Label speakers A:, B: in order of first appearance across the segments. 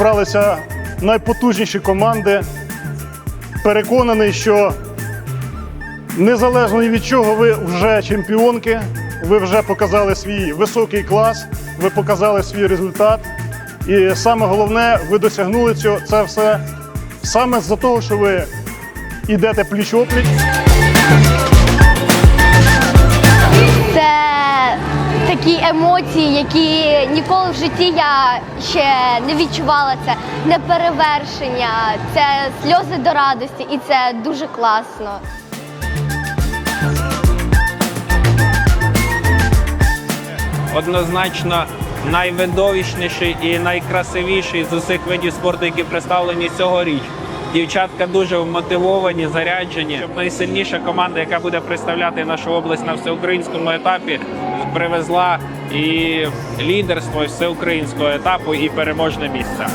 A: зібралися найпотужніші команди. Переконаний, що незалежно від чого ви вже чемпіонки, ви вже показали свій високий клас, ви показали свій результат. І саме головне, ви досягнули цього. Це все саме з-за того, що ви йдете пліч-опліч.
B: Емоції, які ніколи в житті я ще не відчувала. Це неперевершення, це сльози до радості, і це дуже класно.
C: однозначно найвидовищніший і найкрасивіший з усіх видів спорту, які представлені цьогоріч. Дівчатка дуже вмотивовані, заряджені. Щоб найсильніша команда, яка буде представляти нашу область на всеукраїнському етапі, привезла і лідерство всеукраїнського етапу, і переможне місце.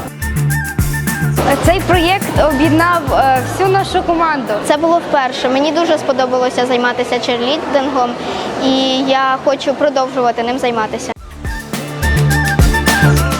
D: Цей проєкт об'єднав е, всю нашу команду.
B: Це було вперше. Мені дуже сподобалося займатися черлідингом, і я хочу продовжувати ним займатися.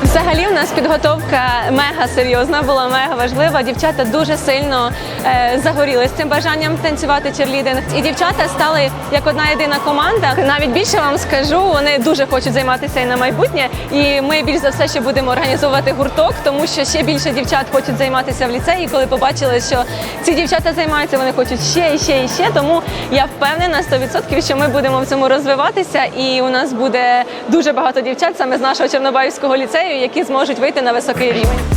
E: Взагалі, нас підготовка мега серйозна, була мега важлива. Дівчата дуже сильно е, загоріли з цим бажанням танцювати черлідинг. І дівчата стали як одна єдина команда. Навіть більше вам скажу, вони дуже хочуть займатися і на майбутнє. І ми більш за все ще будемо організовувати гурток, тому що ще більше дівчат хочуть займатися в ліцеї. Коли побачили, що ці дівчата займаються, вони хочуть ще і ще і ще. Тому я впевнена 100%, що ми будемо в цьому розвиватися, і у нас буде дуже багато дівчат саме з нашого Чорнобаївського ліцею, які зможуть вийти на високий рівень.